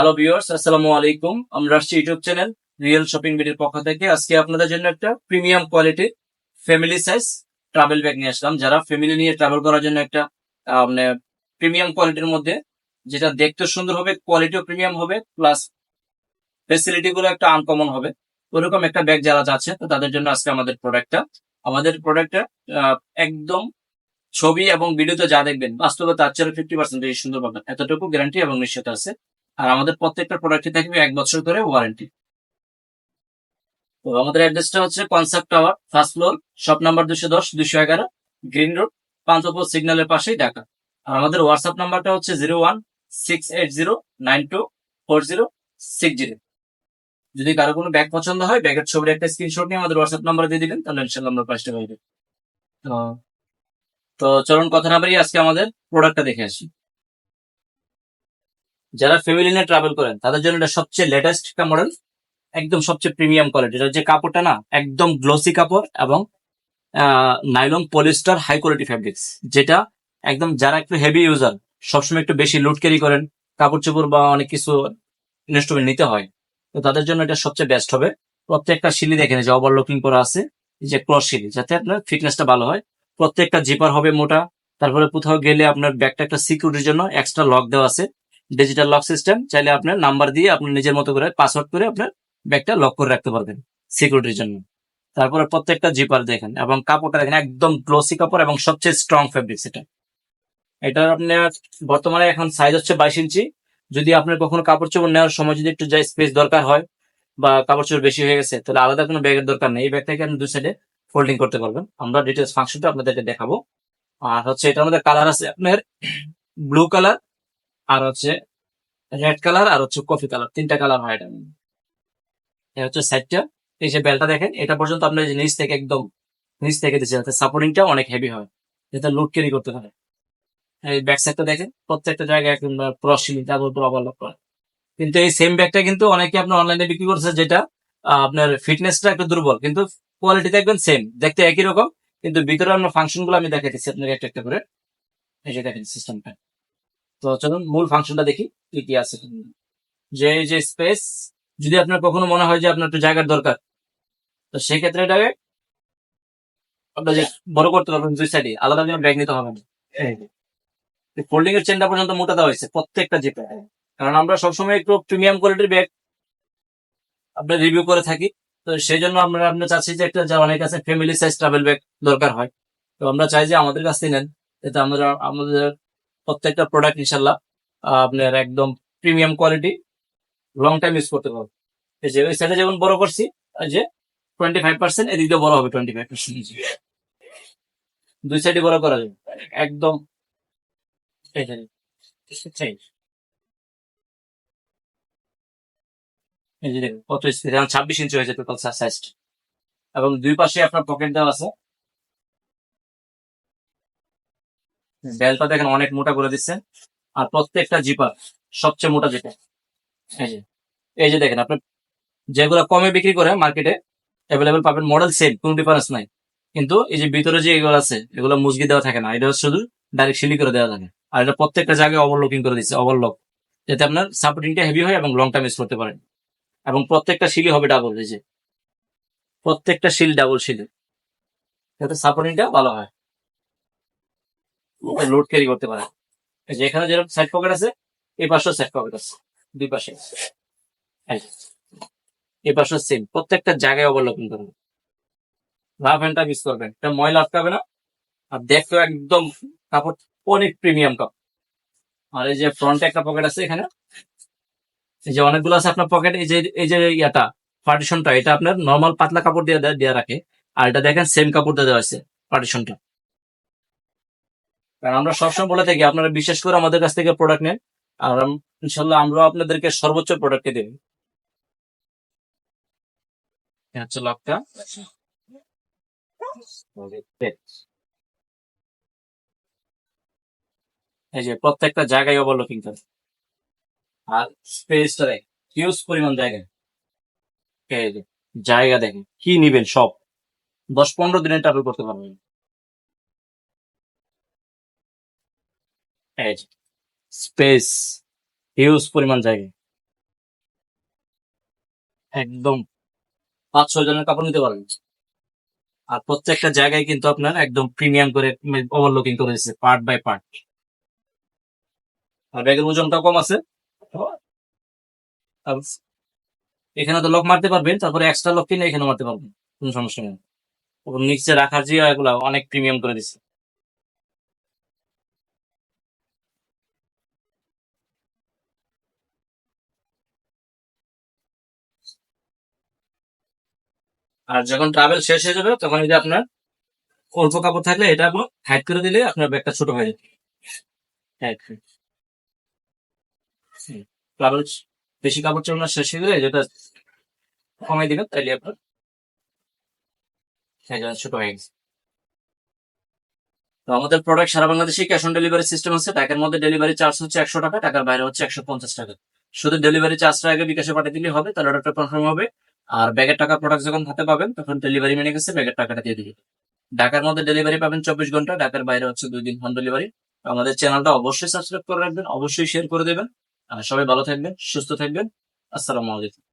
Hello viewers আসসালামু আলাইকুম। আমরা আসছি ইউটিউব চ্যানেল রিয়েল শপিং বিডির পক্ষ থেকে। আজকে আপনাদের জন্য একটা প্রিমিয়াম কোয়ালিটির ফ্যামিলি সাইজ ট্রাভেল ব্যাগ নিয়ে আসলাম। যারা ফ্যামিলি নিয়ে ট্রাভেল করার জন্য একটা মানে প্রিমিয়াম কোয়ালিটির মধ্যে, যেটা দেখতে সুন্দর হবে কোয়ালিটিও প্রিমিয়াম হবে প্লাস ফেসিলিটি গুলো একটা আনকমন হবে, ওরকম একটা ব্যাগ যারা যাচ্ছে, তো তাদের জন্য আজকে আমাদের প্রোডাক্টটা আমাদের প্রোডাক্টটা একদম ছবি এবং ভিডিওতে যা দেখবেন, বাস্তবে তার চেয়ে ফিফটি পার্সেন্ট সুন্দর পাবেন। এতটুকু গ্যারান্টি এবং নিশ্চয়তা আছে। আর আমাদের প্রত্যেকটা প্রোডাক্টে থাকবে এক বছর ধরে ওয়ারেন্টি তো আমাদের অ্যাড্রেসটা হচ্ছে concept tower first floor shop number দুশো দশ, দুশো এগারো গ্রিন রোড পাঁচপুর সিগন্যালের পাশেই ঢাকা। আর আমাদের হোয়াটসঅ্যাপ নাম্বারটা হচ্ছে zero one six eight zero nine two four zero six zero যদি কারও কোনো ব্যাগ পছন্দ হয় ব্যাগের ছবির একটা স্ক্রিনশট নিয়ে আমাদের হোয়াটসঅ্যাপ নাম্বার দিয়ে দিবেন, তাহলে ইনশাল্লাহ আমরা প্রাইসটা পাইবে তো তো চলুন কথা না বাড়িয়ে আজকে আমাদের প্রোডাক্টটা দেখে আসি। যারা ফ্যামিলি নিয়ে ট্রাভেল করেন, তাদের জন্য এটা সবচেয়ে লেটেস্ট একটা মডেল একদম সবচেয়ে প্রিমিয়াম কোয়ালিটি এটা যে কাপড়টা না, একদম গ্লোসি কাপড় এবং nylon polyester high quality fabrics যেটা একদম যারা একটু হেভি ইউজার সবসময় একটু বেশি লুট ক্যারি করেন কাপড় চোপড় বা অনেক কিছু ইনস্ট্রুমেন্ট নিতে হয়, তো তাদের জন্য এটা সবচেয়ে বেস্ট হবে। প্রত্যেকটা শিলি দেখেন যে ওভারলুকিং করা আছে যে ক্রস শিলি যাতে আপনার ফিটনেসটা ভালো হয়। প্রত্যেকটা জিপার হবে মোটা, তারপরে কোথাও গেলে আপনার ব্যাগটা একটা সিকিউরিটির জন্য এক্সট্রা লক দেওয়া আছে। ডিজিটাল লক সিস্টেম চাইলে আপনার নাম্বার দিয়ে আপনি নিজের মতো করে পাসওয়ার্ড করে আপনার ব্যাগটা লক করে রাখতে পারবেন সিকিউরিটির জন্য। তারপরে প্রত্যেকটা জিপার দেখেন এবং কাপড়টা দেখেন, একদম গ্লোসি কাপড় এবং সবচেয়ে স্ট্রং ফেব্রিক্স সেটা এটা আপনার বর্তমানে এখন সাইজ হচ্ছে বাইশ ইঞ্চি। যদি আপনার কখনো কাপড় চোপড় নেওয়ার সময় যদি একটু যাই স্পেস দরকার হয় বা কাপড় চোপড় বেশি হয়ে গেছে, তাহলে আলাদা কোনো ব্যাগের দরকার নেই। এই ব্যাগটাকে আপনি দুই সাইডে ফোল্ডিং করতে পারবেন। আমরা ডিটেলস ফাংশনটা আপনাদেরকে দেখাবো। আর হচ্ছে এটার মধ্যে কালার আছে আপনার ব্লু কালার আর হচ্ছে রেড কালার আর হচ্ছে কফি কালার তিনটা কালার হয় এটা। এটা হচ্ছে সাইডটা এই যে বেলটা দেখেন, এটা পর্যন্ত আপনার যে নিচ থেকে একদম নিচ থেকে দিচ্ছে যাতে সাপোর্টিংটা অনেক হেভি হয়, যাতে লোড ক্যারি করতে পারে। এই ব্যাক সাইডটা দেখেন, প্রত্যেকটা জায়গায় একদম প্রসিলি তারপর ওভারলক করা। কিন্তু এই সেম ব্যাগটা কিন্তু অনেকে আপনার অনলাইনে বিক্রি করছে যেটা আপনার ফিটনেসটা একটু দুর্বল, কিন্তু কোয়ালিটি দেখবেন সেম দেখতে একই রকম, কিন্তু ভিতরে আপনার ফাংশনগুলো আমি দেখাই দিচ্ছি আপনাকে একটা একটা করে। এই যে দেখেন সিস্টেমটা তো চলুন মূল ফাংশনটা দেখি কি কি আছে যে যে স্পেস যদি আপনার কখনো মনে হয় যে আপনার একটু জায়গার দরকার তো সেই ক্ষেত্রে এটাকে আপনার যে বড় করতে পারবেন দুই সাইডে আলাদা কোনো ব্যাগ নিতে হবে না। ফোল্ডিং এর চেনটা পর্যন্ত মোটা দেওয়া হয়েছে প্রত্যেকটা জিপে কারণ আমরা সবসময় একটু প্রিমিয়াম কোয়ালিটির ব্যাগ আপনার রিভিউ করে থাকি তো সেই জন্য আমরা আপনার চাচ্ছি যে একটা অনেক আছে ফ্যামিলি সাইজ ট্রাভেল ব্যাগ দরকার হয়। তো আমরা চাই যে আমাদের কাছ থেকে নেন যাতে আমরা আমাদের প্রত্যেকটা প্রোডাক্ট ইনশাল্লাহ আপনার একদম premium quality long time use করতে পারব। এই যে ওই সাইডে যেমন বড় করছি যে টোয়েন্টি ফাইভ পার্সেন্ট এদিকে বড় হবে টোয়েন্টি ফাইভ পার্সেন্ট দুই সাইডে বড় করা যাবে। একদম কত ছাব্বিশ ইঞ্চি হয়েছে টোটাল সাইজ এবং দুই পাশে আপনার পকেট দেওয়া আছে। বেলটা দেখেন অনেক মোটা করে দিচ্ছে। আর প্রত্যেকটা জিপার সবচেয়ে মোটা যেটা, এই যে এই যে দেখেন আপনি যেগুলো কমে বিক্রি করে মার্কেটে অ্যাভেলেবেল পাবেন মডেল সেম কোনো ডিফারেন্স নাই। কিন্তু এই যে ভিতরে যে এগুলো আছে, এগুলো মুজগি দেওয়া থাকে না, এটা শুধু ডাইরেক্ট সিলি করে দেওয়া থাকে। আর এটা প্রত্যেকটা জায়গায় ওভারলকিং করে দিচ্ছে ওভারলক যাতে আপনার সাপোর্টিংটা হেভি হয় এবং লং টাইম ইউজ করতে পারেন। এবং প্রত্যেকটা শিলি হবে ডাবল এই যে, প্রত্যেকটা শিল ডাবল শিলি যাতে সাপোর্টিংটা ভালো হয়। লোড ক্যারি করতে পারে। যে এখানে যেরকম সাইড পকেট আছে, এই পাশেও সাইড পকেট আছে। দুই পাশে এই পাশে সেম প্রত্যেকটা জায়গায় অবলম্বন করবেন লাভ হ্যান্ডটা মিস করবেন এটা ময়লা আটকাবে না। আর দেখো একদম কাপড় অনেক প্রিমিয়াম কাপড়। আর এই যে ফ্রন্টে একটা পকেট আছে এখানে। এই যে অনেকগুলো আছে আপনার পকেট এই যে এই যে ইয়াটা পার্টিশনটা এটা আপনার নর্মাল পাতলা কাপড় দিয়ে দেওয়া রাখে। আর এটা দেখেন সেম কাপড় দিয়ে দেওয়া আছে পার্টিশনটা কারণ আমরা সবসময় বলে থাকি, আপনারা বিশেষ করে আমাদের কাছ থেকে প্রোডাক্ট নেন। আর ইনশাল্লাহ আমরা আপনাদেরকে সর্বোচ্চ প্রোডাক্টে দেব। লকটা এই যে প্রত্যেকটা জায়গায় ওভারলুকিং করে। আর স্পেসটা দেখ হিউজ পরিমাণ জায়গা। জায়গা দেখেন, কি নিবেন সব? দশ পনেরো দিনের ট্রাভেল করতে পারবেন। এই স্পেস, হিউজ পরিমাণ জায়গা। একদম পাঁচ, ছয় জনের কাপড় নিতে পারবেন আর প্রত্যেকটা জায়গায় কিন্তু আপনার একদম প্রিমিয়াম করে ওভারলুকিং করে দিচ্ছে পার্ট বাই পার্ট আর ব্যাগের ওজনটাও কম আছে। এখানে তো লক মারতে পারবেন, তারপরে এক্সট্রা লক কিনে এখানে মারতে পারবেন। কোনো সমস্যা নেই। নিচে রাখার যে অনেক প্রিমিয়াম করে দিচ্ছে। আর যখন ট্রাভেল শেষ হয়ে যাবে, তখন যদি আপনার অল্প কাপড় থাকলে এটা হাইড করে দিলে আপনার ব্যাগটা ছোট হয়ে যাবে। ট্রাভেল বেশি কাপড় চলনা শেষ হয়ে গেলে যেটা কমাই দিবেন, তাইলে আপনার হয়ে ছোট হয়ে গেছে। তো আমাদের প্রোডাক্ট সারা বাংলাদেশে ক্যাশ অন ডেলিভারি সিস্টেম আছে। টাকার মধ্যে ডেলিভারি চার্জ হচ্ছে একশো টাকা, টাকার বাইরে হচ্ছে একশো পঞ্চাশ টাকা। শুধু ডেলিভারি চার্জটা আগে বিকাশে পাঠিয়ে দিলে হবে, তাহলে অর্ডারটা কনফার্ম হবে। আর ব্যাগের টাকা প্রোডাক্ট যখন হাতে পাবেন, তখন ডেলিভারি মেনে গেছে ব্যাগের টাকাটা দিয়ে দিবেন ঢাকার মধ্যে ডেলিভারি পাবেন চব্বিশ ঘণ্টা, ঢাকার বাইরে হচ্ছে দুই দিন হোম ডেলিভারি আমাদের চ্যানেলটা অবশ্যই সাবস্ক্রাইব করে রাখবেন, অবশ্যই শেয়ার করে দেবেন। সবাই ভালো থাকবেন, সুস্থ থাকবেন। আসসালামু আলাইকুম।